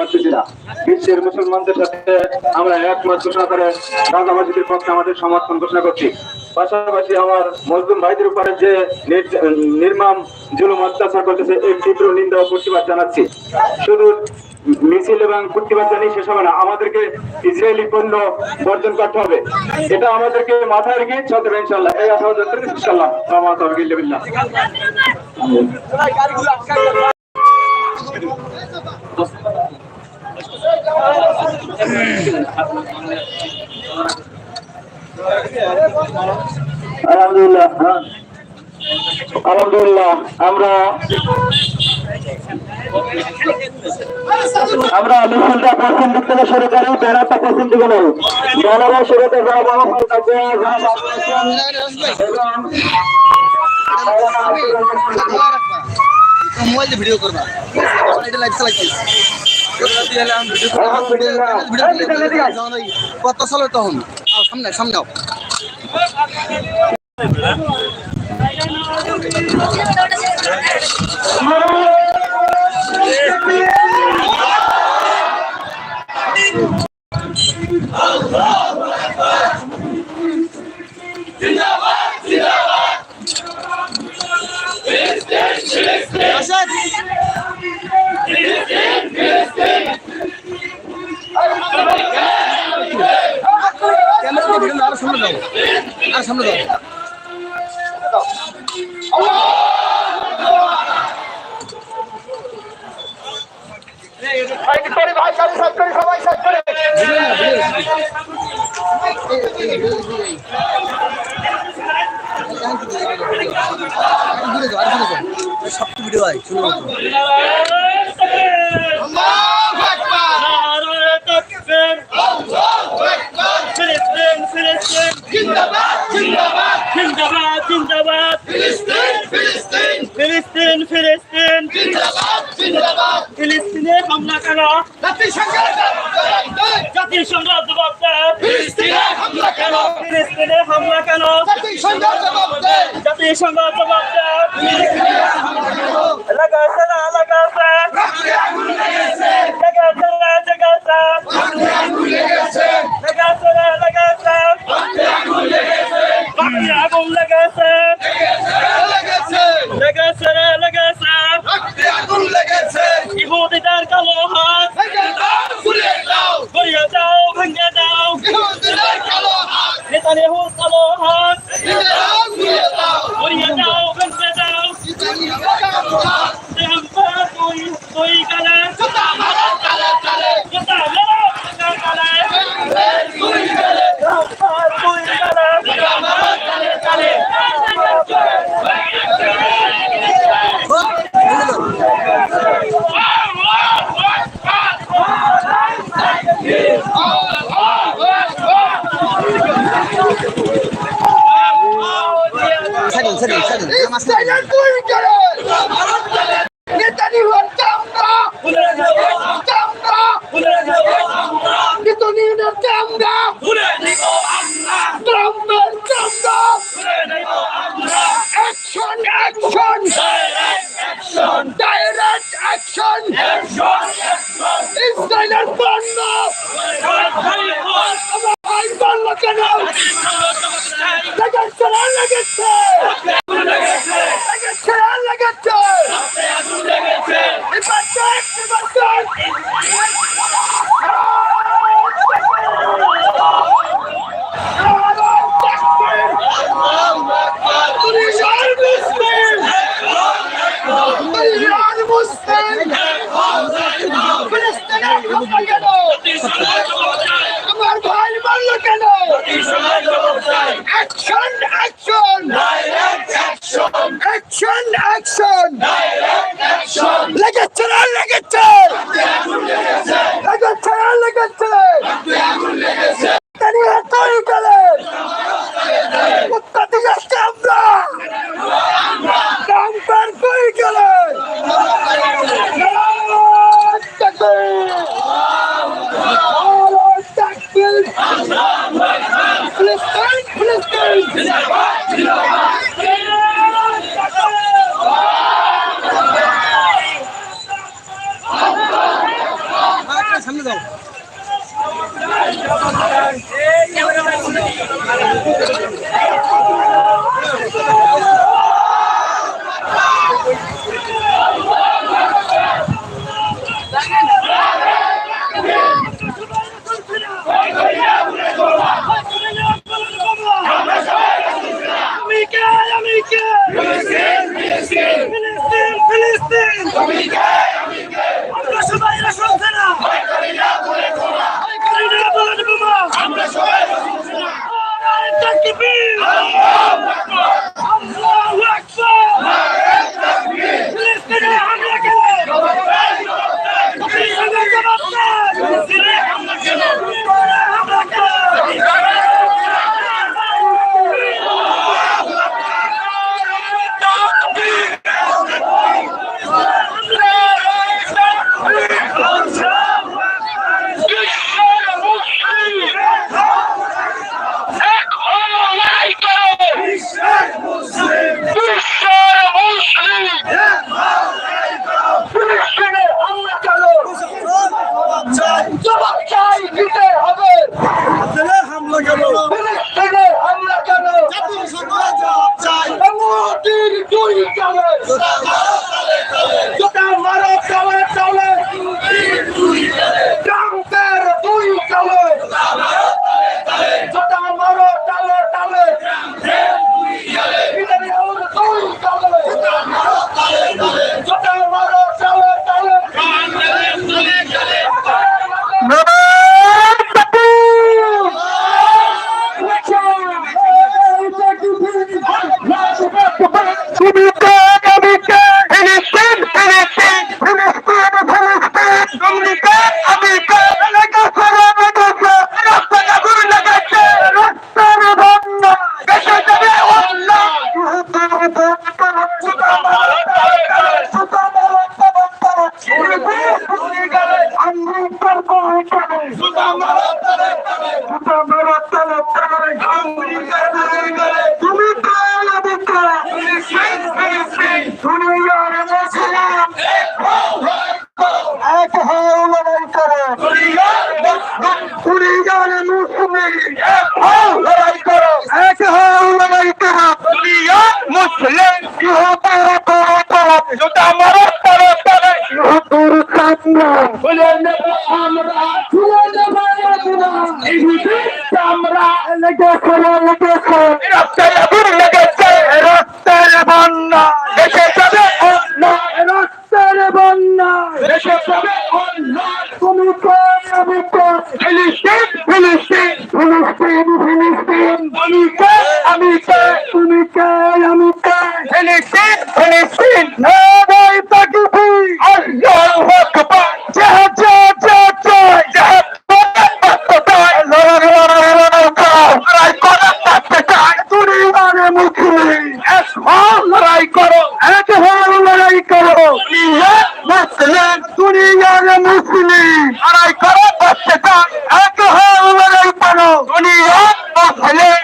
পারতেছি বিশ্বের মুসলমানদের সাথে আমরা একমত ঘোষণা করে গাজা মসজিদের পক্ষে আমাদের সমর্থন ঘোষণা করছি। পাশাপাশি আমার মজলুম ভাইদের উপরে যে নির- নির্মম জুলুম অত্যাচার করতেছে তীব্র নিন্দা ও প্রতিবাদ জানাচ্ছি। শুধু মিছিল এবং প্রতিবাদ জানিয়ে শেষ হবে না, আমাদেরকে ইসরায়েলি পণ্য বর্জন করতে হবে। এটা আমাদেরকে মাথায় রেখে চলতে হবে ইনশাল্লাহ এই আশা ইনশাল্লাহ আলহামদুলিল্লাহ। আলহামদুলিল্লাহ, আমরা আমরা মিছিলটা পশ্চিম দিক থেকে শুরু করি ব্যানারটা পশ্চিম দিকে নেই। ব্যানারের শুরুতে মোবাইল ভিডিও করবা। এটা লাইভ চালাইছি কত সালে তখন সামনে সামনে আও আরও সামনে দাও। আর সামনে দাও। সব ভিডিও হয় শুনে মতো ফিলিস্তিন ফিলিস্তিন জিন্দাবাদ জিন্দাবাদ। জিন্দাবাদ জিন্দাবাদ। ফিলিস্তিন ফিলিস্তিন। ফিলিস্তিন ফিলিস্তিন। জিন্দাবাদ জিন্দাবাদ। ফিলিস্তিনে হামলা কেন জাতিসংঘ জবাব দেয়। ফিলিস্তিনে হামলা কেন? ফিলিস্তিনে হামলা কেন? জাতিসংঘ জবাব দেয়। জাতিসংঘ জবাব দেয়। মুসলিম জুতা মরত তরে তরে বলে নেব আমরা তুলে নেব আমরা। লেগে করে লেগে করে রাস্তায় লড়াই করো। এক হয়ে লড়াই করো। মুসলিম। দুনিয়ার মুসলিম। লড়াই করো বাচ্চাটা এক হয়ে লড়াই করো। দুনিয়া মুসলিম।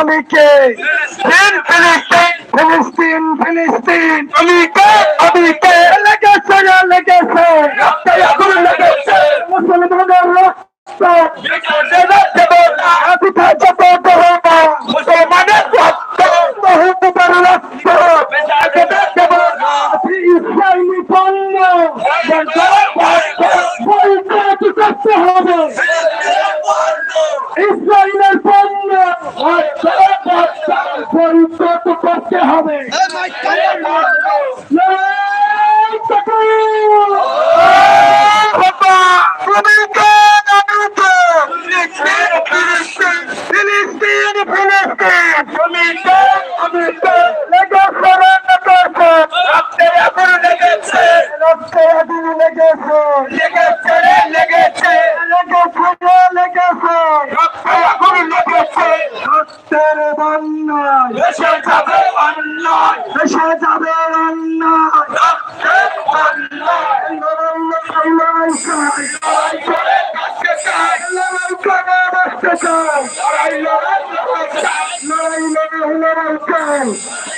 Tommy it. যাবে অন্যায় দেশে যাবে অন্যায় দেশে যাবে অন্যায় রক্তে অন্যায় লড়াই চাই লড়াই করে বাঁচতে চাই লড়াই করে বাঁচতে চাই লড়াই লড়াই লড়াই লড়াই লড়াই লড়াই চাই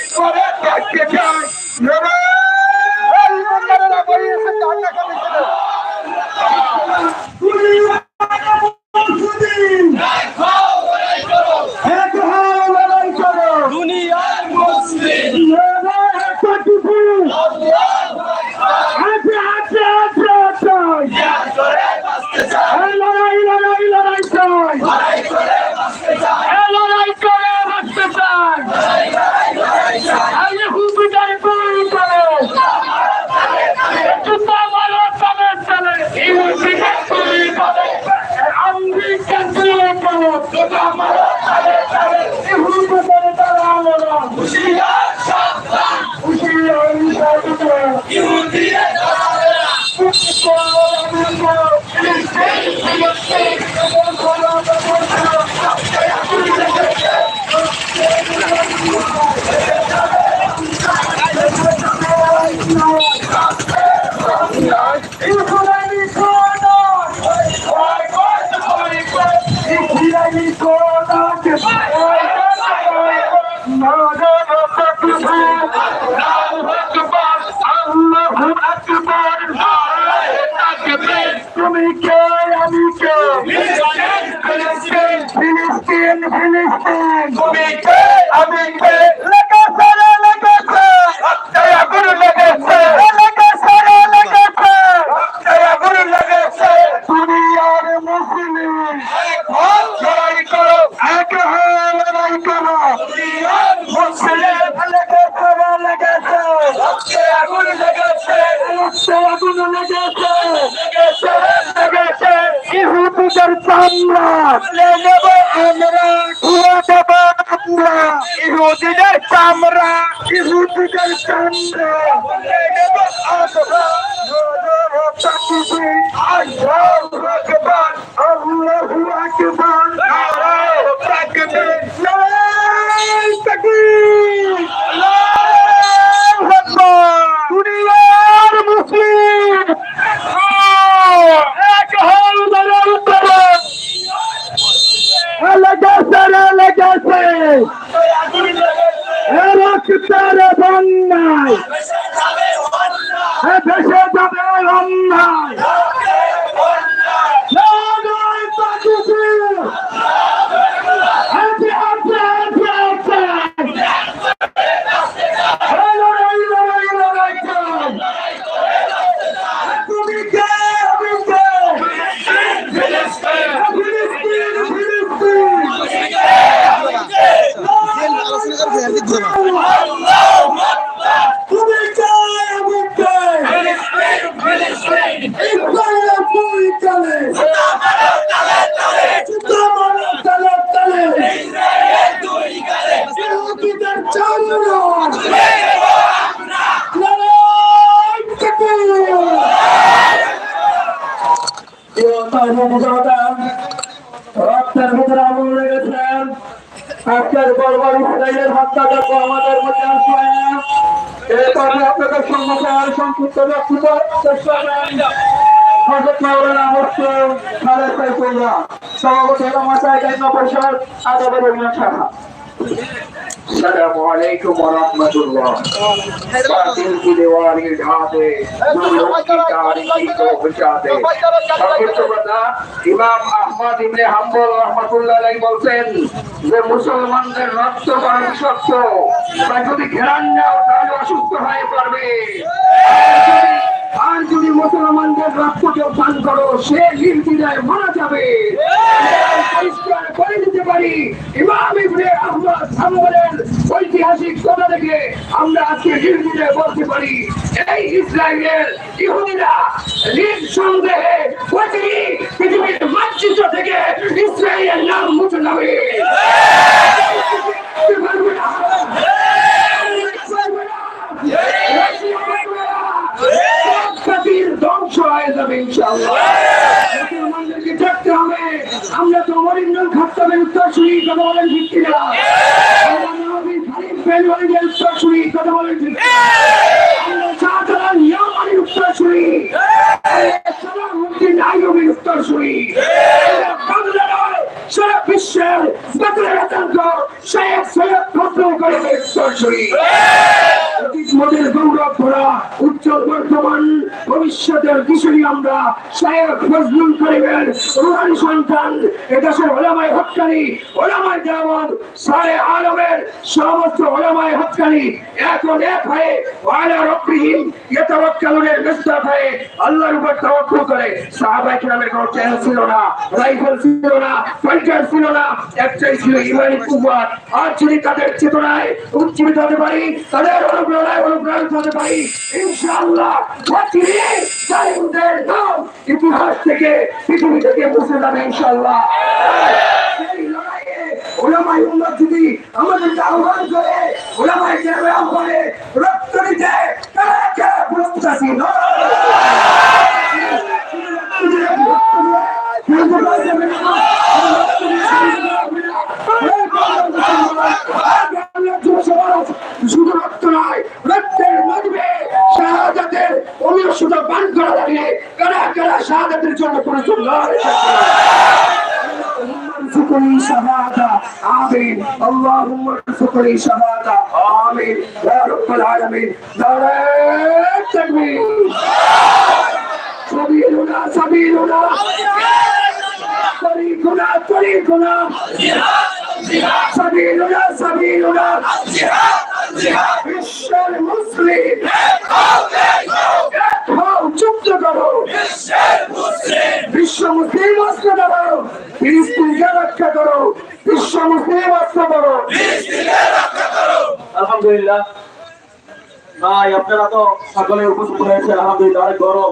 আমরা ইহুদিদের সামনে আল্লাহু আকবার আল্লাহু আকবার। এরপর আপনাদের সম্মুখে আর সংক্ষিপ্ত বক্তব্য। শেষ সভাপতি মাসায় পরিষদ আদাবের অভিযান শাখা السلام عليكم ورحمة الله باطل کی دیوار اٹھا دے مملوک کی تاریخی کو بچا دے সর্বোচ্চতা ইমাম আহমদ ইবনে হাম্বল রহমাতুল্লাহ আলাইহি বলছেন যে মুসলমানদের রক্ত পান শক্ত যদি ঘেরান নাও, তাহলে অসুস্থ হয়ে পড়বে। আর যদি মুসলমানদের রক্ত কেউ পান করো সে ইর্তিদায় মারা যাবে। পরিষ্কার করে দিতে পারি। ইমাম ইবনে আহমদ ঐতিহাসিক কথা আমরা আজকে বলতে পারি। এই ইসরায়েলের ইহুদিরা নিজ সন্দেহে প্রতিটি পৃথিবীর মানচিত্র থেকে ইসরায়েলের নাম মুছে Yeah! দেখতে হবে। আমরা তো অরিন্দন খাত্তাবের উত্তর শুনি কথা বলেন ঠিক আমরা নবী খালিদ বিন ওয়ালিদের উত্তর শুনি কথা বলেন? আমরা শাহজালাল ইয়ামানির উত্তর শুনি। আমরা সালাহুদ্দিন আইয়ুবের উত্তর বাংলা নয়, সারা বিশ্বের বেতনের একান্ত শেখ সমস্ত ওলামায় হকানি এখন এক হয়ে ওয়ালা রব্বিহিম হয়ে আল্লাহর উপর তাওয়াক্কুল করে। কেরামের কোনো ট্যাঙ্ক ছিল না, রাইফেল ছিল না, ফাইটার ছিল না। একটাই ছিল ইমানি আর যদি তাদের চেতনায় উজ্জীবিত হতে পারি, তাদের অনুপ্রেরণায় অনুপ্রাণিত হতে পারি, ইনশাআল্লাহ বাতিলে নাম ইতিহাস থেকে, পৃথিবী থেকে মুছে যাবে ইনশাআল্লাহ। সেই লড়াইয়ে যদি আমাদেরকে আহ্বান করে ওলামাই কেরামে আহ্বানে রক্ত দিতে তারা শুধু রক্ত নয় রক্তের মধ্যে শাহাদাতের অমীয় সুতো পান করা লাগলে কারা কারা শাহাদাতের জন্য প্রস্তুত নয় ارزقني شهادة آمين اللهم ارزقني شهادة آمين يا رب العالمين نعرة تكبير سبيلنا سبيلنا طريقنا طريقنا سبيلنا سبيلنا বিশ্ব মুসলিম। এক চুপ্ত করো। বিশ্ব মুসলিম অস্ত্র ধরো ফিলিস্তিনকে রক্ষা করো। বিশ্ব মুসলিম অস্ত্র ধরো আলহামদুলিল্লাহ। ভাই আপনারা তো সকলে উপস্থিত হয়েছে আলহামদুলিল্লাহ অনেক গরম।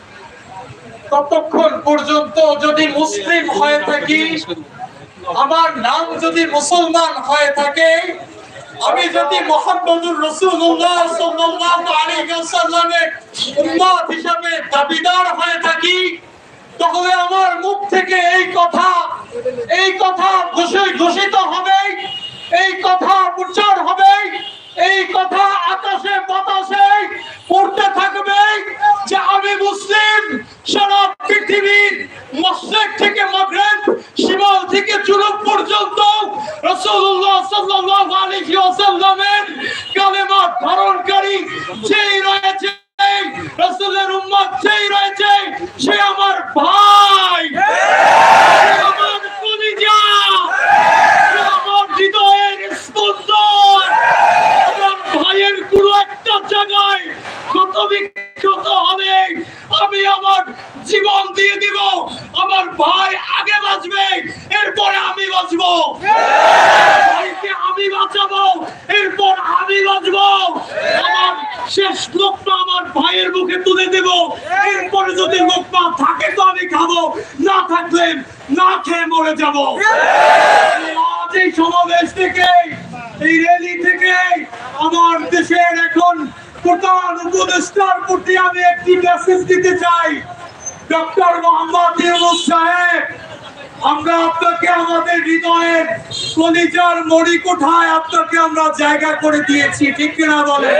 ততক্ষণ পর্যন্ত যদি মুসলিম হয়ে থাকি, আমার নাম যদি মুসলমান হয়ে থাকে, আমি যদি মোহাম্মদুর রসুল্লাহ সাল্লাল্লাহু দাবিদার হয়ে থাকি, তাহলে আমার মুখ থেকে এই কথা এই কথা ঘোষি- ঘোষিত হবে, এই কথা সারা পৃথিবীর মসজিদ থেকে মাগরেব শিমাল থেকে চুরুক পর্যন্ত রসুল্লাহ সাল্লাহ আলী ওয়াসাল্লামের কালেমা ধারণকারী যেই রয়েছে রাসূলের উম্মত যেই রয়েছে সে আমার ভাই সে আমার কলিজা সে আমার হৃদয়ের স্পন্দন আমার ভাইয়ের কোনো একটা জায়গায় ক্ষত বিক্ষত হবে আমি আমার জীবন দিয়ে দিব আমার ভাই আগে বাঁচবে এরপরে আমি বাঁচবো ভাইকে আমি বাঁচাবো এরপর আমি বাঁচবো আমার শেষ লোকটা আমার ভাইয়ের মুখে তুলে দেব এরপরে যদি লোকটা থাকে তো আমি খাব না থাকলে না খেয়ে মরে যাব আজ এই সমাবেশ থেকে এই র্যালি থেকে আমার দেশের এখন প্রধান উপদেষ্টার প্রতি আমি একটি মেসেজ দিতে চাই ডক্টর মোহাম্মদ ইউনুস সাহেব, আমরা আপনাকে আমাদের হৃদয়ের কলিজার মরি কোঠায় আপনাকে আমরা জায়গা করে দিয়েছি, ঠিক কিনা বলে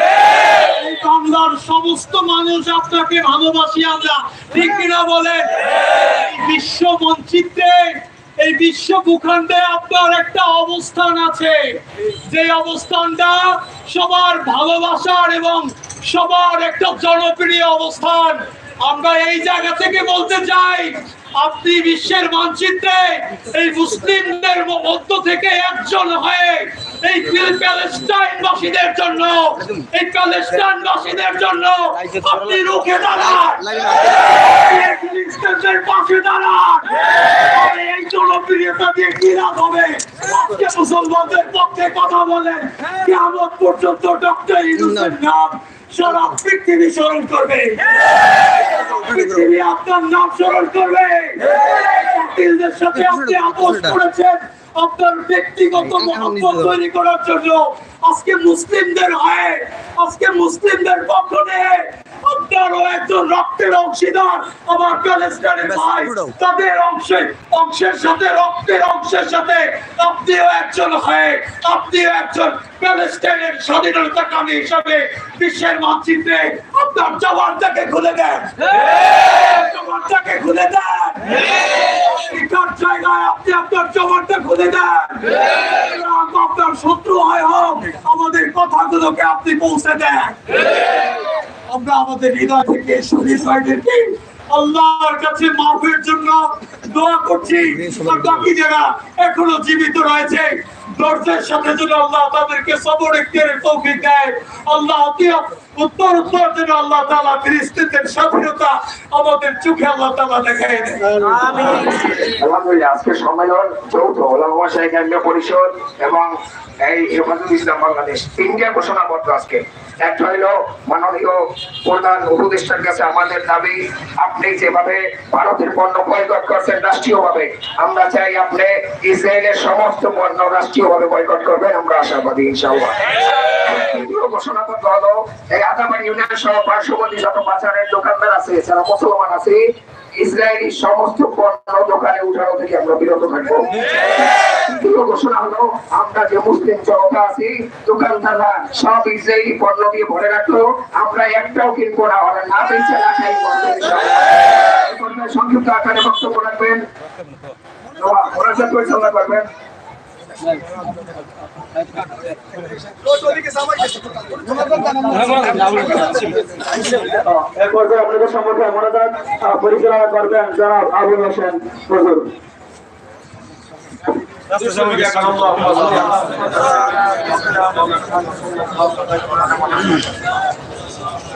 এই বাংলার সমস্ত মানুষ আপনাকে ভালোবাসি আমরা, ঠিক কিনা বলে বিশ্ব মানচিত্রে এই বিশ্ব ভূখণ্ডে আপনার একটা অবস্থান আছে, যে অবস্থানটা সবার ভালোবাসার এবং সবার একটা জনপ্রিয় অবস্থান। আমরা এই জায়গা থেকে বলতে চাই, আপনি বিশ্বের মানচিত্রে এই মুসলিমদের মধ্য থেকে একজন হয়ে এই প্যালেস্টাইনবাসীদের জন্য, এই প্যালেস্টাইনবাসীদের জন্য আপনি রুখে দাঁড়ান। পাশে দাঁড়ান। এই জনপ্রিয়তা দিয়ে কি লাভ হবে? আজকে মুসলমানদের পক্ষে কথা বলেন। কেমন পর্যন্ত ডক্টর ইউনুসের নাম সারা পৃথিবী স্মরণ করবে। পৃথিবী আপনার নাম স্মরণ করবে। জাতিদের সাথে আপনি আপোষ করেছেন আপনার ব্যক্তিগত মহব্বত তৈরি করার জন্য। আজকে মুসলিমদের হয়ে আজকে মুসলিমদের পক্ষ নিয়ে আপনারও একজন রক্তের অংশীদার আমার প্যালেস্টাইনের ভাই। তাদের অংশে অংশের সাথে রক্তের অংশের সাথে আপনিও একজন হয়ে আপনিও একজন প্যালেস্টাইনের স্বাধীনতাকামী হিসাবে বিশ্বের মানচিত্রে আপনার জবানটাকে খুলে দেন। জবানটাকে খুলে দেন। শিকার জায়গায় আপনি আপনার জবানটা খুলে দেন। আপনার শত্রু হয় হোক আমাদের কথাগুলোকে আপনি পৌঁছে দেন। আমরা আমাদের হৃদয় থেকে ভাইদেরকে আল্লাহর কাছে মাফের জন্য দোয়া করছি। বাকি যারা এখনও জীবিত রয়েছে ধৈর্যের সাথে আল্লাহ তাদেরকে সবর ইখতিয়ারের তৌফিক দেয়। আল্লাহ উত্তর উত্তর যেন আল্লাহ তাআলা ফিলিস্তিনের স্বাধীনতা আমাদের চোখে আল্লাহ দেয় আলহামদুলিল্লাহ আজকে সম্মেলন যৌথ ওলামা শাহী কেন্দ্রীয় পরিষদ এবং এই হেফাজত ইসলাম বাংলাদেশ। তিনটা ঘোষণাপত্র আজকে। একটা হইল মাননীয় প্রধান উপদেষ্টার কাছে আমাদের দাবি আপনি যেভাবে ভারতের পণ্য বয়কট করছেন রাষ্ট্রীয়ভাবে আমরা চাই আপনি ইসরায়েলের সমস্ত পণ্য রাষ্ট্রীয়ভাবে বয়কট করবেন আমরা আশাবাদী ইনশাআল্লাহ। ঘোষণাপত্র হলো আদাবাড়ি ইউনিয়ন সহ পার্শ্ববর্তী যত বাজারের দোকানদার আছে, যারা মুসলমান আছে, ইসরায়েলি সমস্ত পণ্য দোকানে উঠানো থেকে আমরা বিরত থাকব। ঘোষণা হলো, আমরা যে মুসলিম জনতা আছি, দোকানদাররা সব ইসরায়েলি পণ্য দিয়ে ভরে রাখল, আমরা একটাও কিনবো না, ওরা না বেঁচে, না খাই সংক্ষিপ্ত আকারে বক্তব্য রাখবেন। ওরা করবেন। আপনাদের সম্মুখে মনোদান পরিচালনা করবেন জনাব আবুল হোসেন হুজুর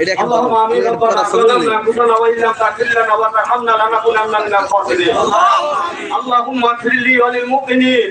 এটা একটা اللهم امين ربنا ظلمنا انفسنا وان لم تغفر لنا وترحمنا لنكونن من الخاسرين اللهم اغفر لي وللمؤمنين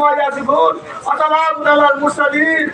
আম্মা ইয়াসিফুন ওয়া সালামুন আলাল মুরসালিন